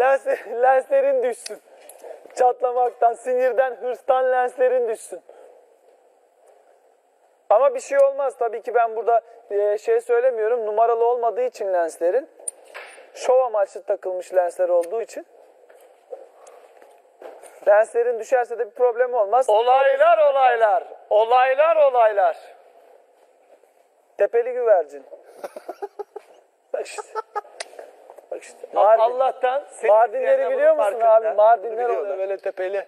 Lens, lenslerin düşsün. Çatlamaktan, sinirden, hırstan lenslerin düşsün. Ama bir şey olmaz. Tabii ki ben burada e, şey söylemiyorum. Numaralı olmadığı için lenslerin. Şov amaçlı takılmış lensler olduğu için. Lenslerin düşerse de bir problem olmaz. Olaylar olaylar. Olaylar olaylar. Tepeli güvercin. Bak işte. Bak işte. Mardin. Allah'tan Mardinleri biliyor musun abi? Mardinler oluyor böyle tepeli.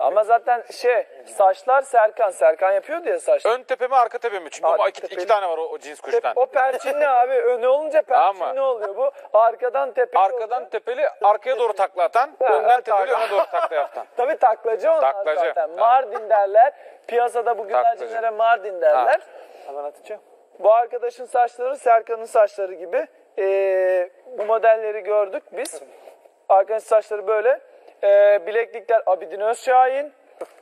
Ama zaten şey saçlar Serkan. Serkan yapıyordu ya saç. Ön tepe mi arka tepe mi? Çünkü Abi, iki, tepeli. iki tane var o, o cins kuştan. O perçinli abi. Öne olunca perçinli Ama- oluyor bu. Arkadan tepeli Arkadan oluyor. tepeli arkaya doğru takla atan, Ha, önden tepeli öne doğru takla yaptan. Tabii taklacı onlar Taklacı, zaten. ha. Mardin derler. Piyasada bu Taklacı. güvercinlere Mardin derler. Hemen atacağım. Bu arkadaşın saçları Serkan'ın saçları gibi. Ee, bu modelleri gördük biz. Arkadaşın saçları böyle. Ee, bileklikler Abidin Özşahin.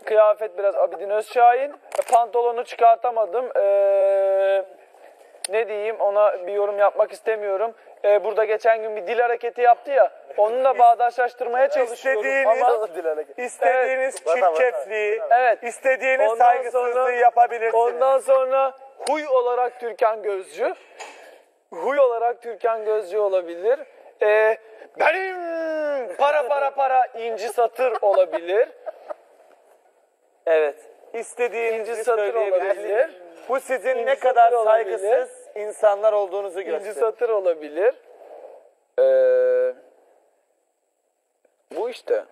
Kıyafet biraz Abidin Özşahin. E, Pantolonu çıkartamadım. Ee, ne diyeyim ona bir yorum yapmak istemiyorum. Ee, burada geçen gün bir dil hareketi yaptı ya. Onunla bağdaşlaştırmaya çalışıyorum İstediğiniz, ama istediğiniz çirkefliği, Evet. istediğiniz Ondan saygısızlığı sonra- yapabilirsiniz. Ondan sonra huy olarak Türkan Gözcü. Huy olarak Türkan Gözcü olabilir. Ee, benim para para para inci satır olabilir. Evet. İnci İstediğinizi satır söyleyebilirsiniz. olabilir. Bu sizin İnci ne kadar satır olabilir. saygısız insanlar olduğunuzu İnci gösteriyor. satır olabilir. Ee, bu işte.